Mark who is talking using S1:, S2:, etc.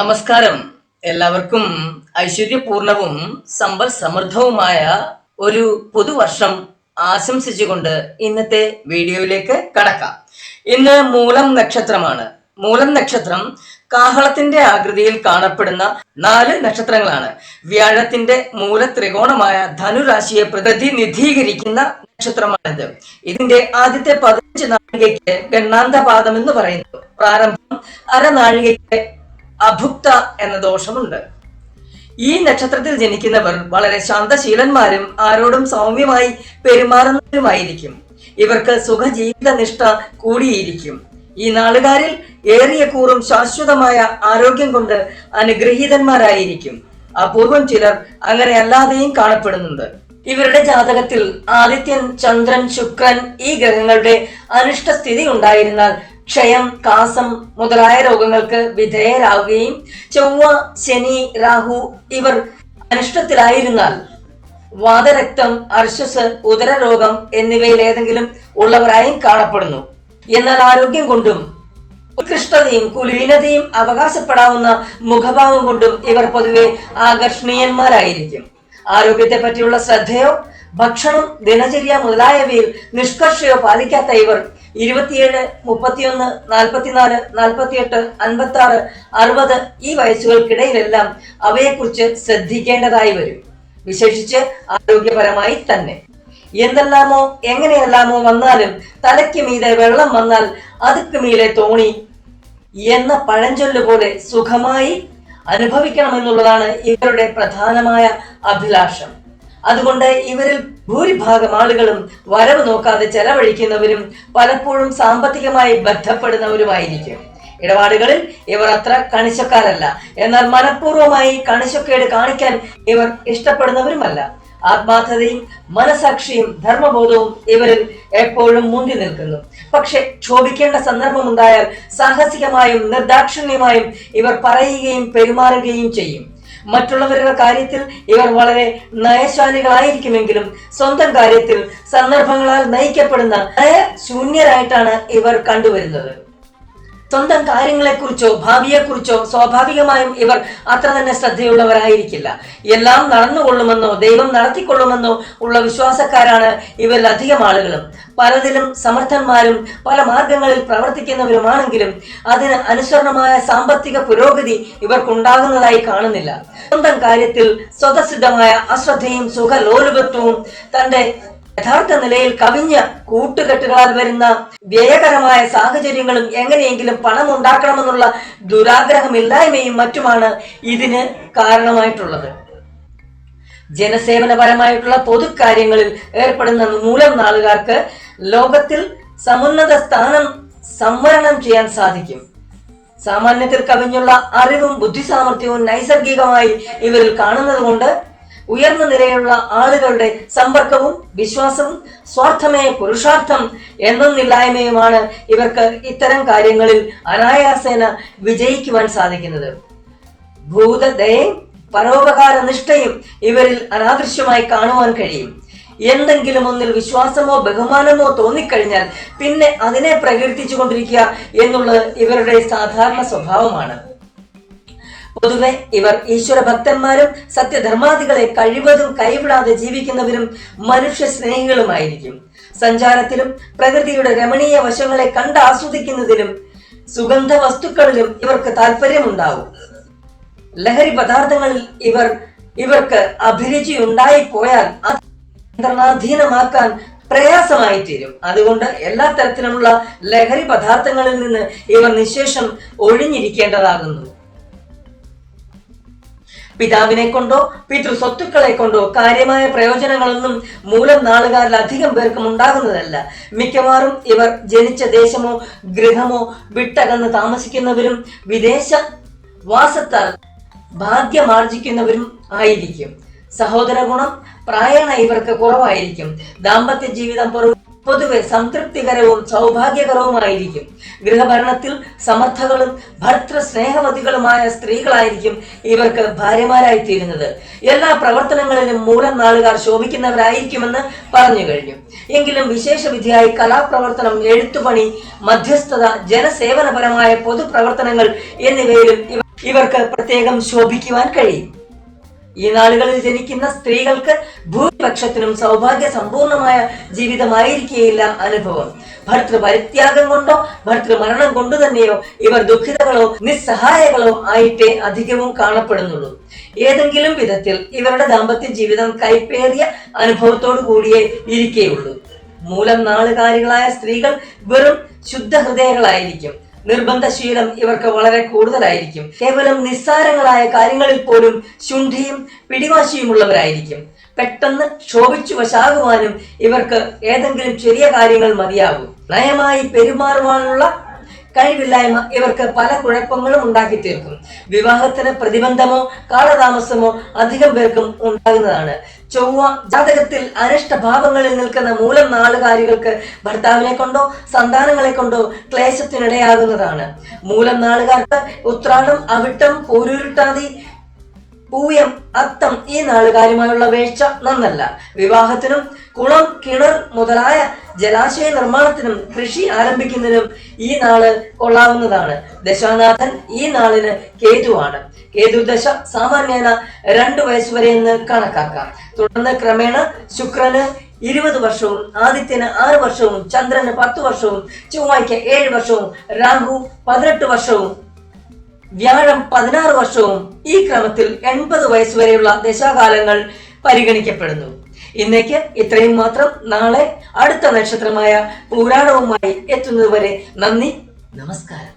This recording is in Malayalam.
S1: നമസ്കാരം. എല്ലാവർക്കും ഐശ്വര്യപൂർണവും സമ്പൽ സമൃദ്ധവുമായ ഒരു പുതുവർഷം ആശംസിച്ചുകൊണ്ട് ഇന്നത്തെ വീഡിയോയിലേക്ക് കടക്കാം. ഇന്ന് മൂലം നക്ഷത്രമാണ്. മൂലം നക്ഷത്രം കാഹളത്തിന്റെ ആകൃതിയിൽ കാണപ്പെടുന്ന നാല് നക്ഷത്രങ്ങളാണ്. വ്യാഴത്തിന്റെ മൂല ത്രികോണമായ ധനുരാശിയെ പ്രതിനിധീകരിക്കുന്ന നക്ഷത്രമാണിത്. ഇതിന്റെ ആദ്യത്തെ പതിനഞ്ച് നാഴികയ്ക്ക് ഗണ്ണാന്തപാദം എന്ന് പറയുന്നു. പ്രാരംഭം അരനാഴികയ്ക്ക് അഭുക്ത എന്ന ദോഷമുണ്ട്. ഈ നക്ഷത്രത്തിൽ ജനിക്കുന്നവർ വളരെ ശാന്തശീലന്മാരും ആരോടും സൗമ്യമായി പെരുമാറുന്നവരുമായിരിക്കും. ഇവർക്ക് സുഖജീവിത നിഷ്ഠ കൂടിയിരിക്കും. ഈ നാളുകാരിൽ ഏറിയ കൂറും ശാശ്വതമായ ആരോഗ്യം കൊണ്ട് അനുഗ്രഹീതന്മാരായിരിക്കും. അപൂർവം ചിലർ അങ്ങനെ അല്ലാതെയും കാണപ്പെടുന്നുണ്ട്. ഇവരുടെ ജാതകത്തിൽ ആദിത്യൻ ചന്ദ്രൻ ശുക്രൻ ഈ ഗ്രഹങ്ങളുടെ അനിഷ്ട സ്ഥിതി ഉണ്ടായിരുന്നാൽ ക്ഷയം കാസം മുതലായ രോഗങ്ങൾക്ക് വിധേയരാകുകയും ചൊവ്വ ശനി രാഹു ഇവർ അനിഷ്ടത്തിലായിരുന്നാൽ വാതരക്തം അർശസ് ഉദരരോഗം എന്നിവയിൽ ഏതെങ്കിലും ഉള്ളവരായും കാണപ്പെടുന്നു. എന്നാൽ ആരോഗ്യം കൊണ്ടും ഉത്കൃഷ്ടതയും കുലീനതയും അവകാശപ്പെടാവുന്ന മുഖഭാവം കൊണ്ടും ഇവർ പൊതുവെ ആകർഷണീയന്മാരായിരിക്കും. ആരോഗ്യത്തെ പറ്റിയുള്ള ശ്രദ്ധയോ ഭക്ഷണം ദിനചര്യ മുതലായവയിൽ നിഷ്കർഷയോ പാലിക്കാത്ത ഇവർ ഇരുപത്തിയേഴ് മുപ്പത്തിയൊന്ന് നാൽപ്പത്തിനാല് നാൽപ്പത്തിയെട്ട് അൻപത്തി ആറ് അറുപത് ഈ വയസ്സുകൾക്കിടയിലെല്ലാം അവയെക്കുറിച്ച് ശ്രദ്ധിക്കേണ്ടതായി വരും. വിശേഷിച്ച് ആരോഗ്യപരമായി തന്നെ. എന്തെല്ലാമോ എങ്ങനെയെല്ലാമോ വന്നാലും തലയ്ക്ക് മീതെ വെള്ളം വന്നാൽ അതുക്ക് മീതെ തോണി എന്ന പഴഞ്ചൊല്ല് പോലെ സുഖമായി അനുഭവിക്കണമെന്നുള്ളതാണ് ഇവരുടെ പ്രധാനമായ അഭിലാഷം. അതുകൊണ്ട് ഇവരിൽ ഭൂരിഭാഗം ആളുകളും വരവ് നോക്കാതെ ചെലവഴിക്കുന്നവരും പലപ്പോഴും സാമ്പത്തികമായി ബന്ധപ്പെടുന്നവരുമായിരിക്കും. ഇടപാടുകളിൽ ഇവർ അത്ര കണിശക്കാരല്ല. എന്നാൽ മനഃപൂർവമായി കണിശക്കേട് കാണിക്കാൻ ഇവർ ഇഷ്ടപ്പെടുന്നവരുമല്ല. ആത്മാർത്ഥതയും മനസാക്ഷിയും ധർമ്മബോധവും ഇവരിൽ എപ്പോഴും മുന്തി നിൽക്കുന്നു. പക്ഷെ ക്ഷോഭിക്കേണ്ട സന്ദർഭമുണ്ടായാൽ സാഹസികമായും നിർദാക്ഷിണ്യമായും ഇവർ പറയുകയും പെരുമാറുകയും ചെയ്യും. മറ്റുള്ളവരുടെ കാര്യത്തിൽ ഇവർ വളരെ നയശാലികളായിരിക്കുമെങ്കിലും സ്വന്തം കാര്യത്തിൽ സന്ദർഭങ്ങളാൽ നയിക്കപ്പെടുന്ന നയശൂന്യരായിട്ടാണ് ഇവർ കണ്ടുവരുന്നത്. സ്വന്തം കാര്യങ്ങളെക്കുറിച്ചോ ഭാവിയെക്കുറിച്ചോ സ്വാഭാവികമായും ഇവർ അത്ര തന്നെ ശ്രദ്ധയുള്ളവരായിരിക്കില്ല. എല്ലാം നടന്നുകൊള്ളുമെന്നോ ദൈവം നടത്തിക്കൊള്ളുമെന്നോ ഉള്ള വിശ്വാസക്കാരാണ് ഇവരിൽ അധികം ആളുകളും. പലതിലും സമർത്ഥന്മാരും പല മാർഗങ്ങളിൽ പ്രവർത്തിക്കുന്നവരുമാണെങ്കിലും അതിന് അനുസരണമായ സാമ്പത്തിക പുരോഗതി ഇവർക്കുണ്ടാകുന്നതായി കാണുന്നില്ല. സ്വന്തം കാര്യത്തിൽ സ്വതസിദ്ധമായ അശ്രദ്ധയും സുഖലോലുപത്വവും തന്റെ യഥാർത്ഥ നിലയിൽ കവിഞ്ഞ കൂട്ടുകെട്ടുകളാൽ വരുന്ന വ്യയകരമായ സാഹചര്യങ്ങളും എങ്ങനെയെങ്കിലും പണം ഉണ്ടാക്കണമെന്നുള്ള ദുരാഗ്രഹമില്ലായ്മയും മറ്റുമാണ് ഇതിന് കാരണമായിട്ടുള്ളത്. ജനസേവനപരമായിട്ടുള്ള പൊതുക്കാര്യങ്ങളിൽ ഏർപ്പെടുന്ന മൂലം നാളുകാർക്ക് ലോകത്തിൽ സമുന്നത സ്ഥാനം സംവരണം ചെയ്യാൻ സാധിക്കും. സാമാന്യത്തിൽ കവിഞ്ഞുള്ള അറിവും ബുദ്ധിസാമർഥ്യവും നൈസർഗികമായി ഇവരിൽ കാണുന്നത് കൊണ്ട് ഉയർന്ന നിലയിലുള്ള ആളുകളുടെ സമ്പർക്കവും വിശ്വാസവും സ്വാർത്ഥമേ പുരുഷാർത്ഥം എന്നൊന്നില്ലായ്മയുമാണ് ഇവർക്ക് ഇത്തരം കാര്യങ്ങളിൽ അനായാസേന വിജയിക്കുവാൻ സാധിക്കുന്നത്. ഭൂതദയും പരോപകാര നിഷ്ഠയും ഇവരിൽ അനാദൃശ്യമായി കാണുവാൻ കഴിയും. എന്തെങ്കിലും ഒന്നിൽ വിശ്വാസമോ ബഹുമാനമോ തോന്നിക്കഴിഞ്ഞാൽ പിന്നെ അതിനെ പ്രകീർത്തിച്ചു കൊണ്ടിരിക്കുക എന്നുള്ളത് ഇവരുടെ സാധാരണ സ്വഭാവമാണ്. പൊതുവെ ഇവർ ഈശ്വര ഭക്തന്മാരും സത്യധർമാദികളെ കഴിവതും കൈവിടാതെ ജീവിക്കുന്നവരും മനുഷ്യ സ്നേഹികളുമായിരിക്കും സഞ്ചാരത്തിലും പ്രകൃതിയുടെ രമണീയ വശങ്ങളെ കണ്ട് ആസ്വദിക്കുന്നതിലും സുഗന്ധ വസ്തുക്കളിലും ഇവർക്ക് താല്പര്യമുണ്ടാവും ലഹരി പദാർത്ഥങ്ങളിൽ ഇവർ ഇവർക്ക് അഭിരുചി ഉണ്ടായി പോയാൽ നിയന്ത്രണാധീനമാക്കാൻ പ്രയാസമായി തീരും അതുകൊണ്ട് എല്ലാ തരത്തിലുമുള്ള ലഹരി പദാർത്ഥങ്ങളിൽ നിന്ന് ഇവർ നിശേഷം ഒഴിഞ്ഞിരിക്കേണ്ടതാകുന്നു. പിതാവിനെ കൊണ്ടോ പിതൃ സ്വത്തുക്കളെ കൊണ്ടോ കാര്യമായ പ്രയോജനങ്ങളൊന്നും മൂലം നാളുകാരിൽ അധികം പേർക്കും ഉണ്ടാകുന്നതല്ല. മിക്കവാറും ഇവർ ജനിച്ച ദേശമോ ഗൃഹമോ വിട്ടകന്ന് താമസിക്കുന്നവരും വിദേശ വാസത്താൽ ഭാഗ്യമാർജിക്കുന്നവരും ആയിരിക്കും. സഹോദര ഗുണം പ്രായണ ഇവർക്ക് കുറവായിരിക്കും. ദാമ്പത്യ ജീവിതം പൊതുവെ സംതൃപ്തികരവും സൗഭാഗ്യകരവുമായിരിക്കും. ഗൃഹഭരണത്തിൽ സമർത്ഥകളും ഭർത്തൃ സ്നേഹവതികളുമായ സ്ത്രീകളായിരിക്കും ഇവർക്ക് ഭാര്യമാരായി തീരുന്നത് എല്ലാ പ്രവർത്തനങ്ങളിലും മൂലം നാളുകാർ ശോഭിക്കുന്നവരായിരിക്കുമെന്ന് പറഞ്ഞു കഴിഞ്ഞു. എങ്കിലും വിശേഷവിധിയായി കലാപ്രവർത്തനം എഴുത്തുപണി മധ്യസ്ഥത ജനസേവനപരമായ പൊതുപ്രവർത്തനങ്ങൾ എന്നിവയിലും ഇവർ ഇവർക്ക് പ്രത്യേകം ശോഭിക്കുവാൻ കഴിയും. ഈ നാളുകളിൽ ജനിക്കുന്ന സ്ത്രീകൾക്ക് ഭൂരിപക്ഷത്തിനും സൗഭാഗ്യ സമ്പൂർണമായ ജീവിതമായിരിക്കുകയില്ല അനുഭവം. ഭർത്തൃ പരിത്യാഗം കൊണ്ടോ ഭർത്തൃ മരണം കൊണ്ടു തന്നെയോ ഇവർ ദുഃഖിതകളോ നിസ്സഹായകളോ ആയിട്ടേ അധികവും കാണപ്പെടുന്നുള്ളൂ. ഏതെങ്കിലും വിധത്തിൽ ഇവരുടെ ദാമ്പത്യ ജീവിതം കൈപ്പേറിയ അനുഭവത്തോടു കൂടിയേ ഇരിക്കേയുള്ളൂ. മൂലം നാളുകാരികളായ സ്ത്രീകൾ വെറും ശുദ്ധ ഹൃദയങ്ങളായിരിക്കും നിർബന്ധശീലം ഇവർക്ക് വളരെ കൂടുതലായിരിക്കും. കേവലം നിസ്സാരങ്ങളായ കാര്യങ്ങളിൽ പോലും ശുണ്ഠിയും പിടിവാശിയുമുള്ളവരായിരിക്കും. പെട്ടെന്ന് ക്ഷോഭിച്ചു വശാകുവാനും ഇവർക്ക് ഏതെങ്കിലും ചെറിയ കാര്യങ്ങൾ മതിയാകും. നയമായി പെരുമാറുവാനുള്ള കഴിവില്ലായ്മ ഇവർക്ക് പല കുഴപ്പങ്ങളും ഉണ്ടാക്കി തീർക്കും. വിവാഹത്തിന് പ്രതിബന്ധമോ കാലതാമസമോ അധികം പേർക്കും ഉണ്ടാകുന്നതാണ്. ചൊവ്വ ജാതകത്തിൽ അനിഷ്ടഭാവങ്ങളിൽ നിൽക്കുന്ന മൂലം നാളുകാരികൾക്ക് ഭർത്താവിനെ കൊണ്ടോ സന്താനങ്ങളെ കൊണ്ടോ ക്ലേശത്തിനിടയാകുന്നതാണ്. മൂലം നാളുകാർക്ക് ഉത്രാടം അവിട്ടം പൂരുരുട്ടാതി പൂയം അത്തം ഈ നാളുകാരുമായുള്ള വേഴ്ച നന്നല്ല. വിവാഹത്തിനും കുളം കിണർ മുതലായ ജലാശയ നിർമ്മാണത്തിനും കൃഷി ആരംഭിക്കുന്നതിനും ഈ നാൾ കൊള്ളാവുന്നതാണ്. ദശാനാഥൻ ഈ നാളിന് കേതുവാണ്. കേതുദശ സാമാന്യേന രണ്ടു വയസ്സുവരെ എന്ന് കണക്കാക്കാം. തുടർന്ന് ക്രമേണ ശുക്രന് ഇരുപത് വർഷവും ആദിത്യന് ആറ് വർഷവും ചന്ദ്രന് പത്ത് വർഷവും ചൊവ്വാഴ്ച ഏഴ് വർഷവും രാഹു പതിനെട്ട് വർഷവും വ്യാഴം പതിനാറ് വർഷവും ഈ ക്രമത്തിൽ എൺപത് വയസ്സ് വരെയുള്ള ദശാകാലങ്ങൾ പരിഗണിക്കപ്പെടുന്നു. ഇന്നേക്ക് ഇത്രയും മാത്രം. നാളെ അടുത്ത നക്ഷത്രമായ പുരാണവുമായി എത്തുന്നതുവരെ നന്ദി നമസ്കാരം.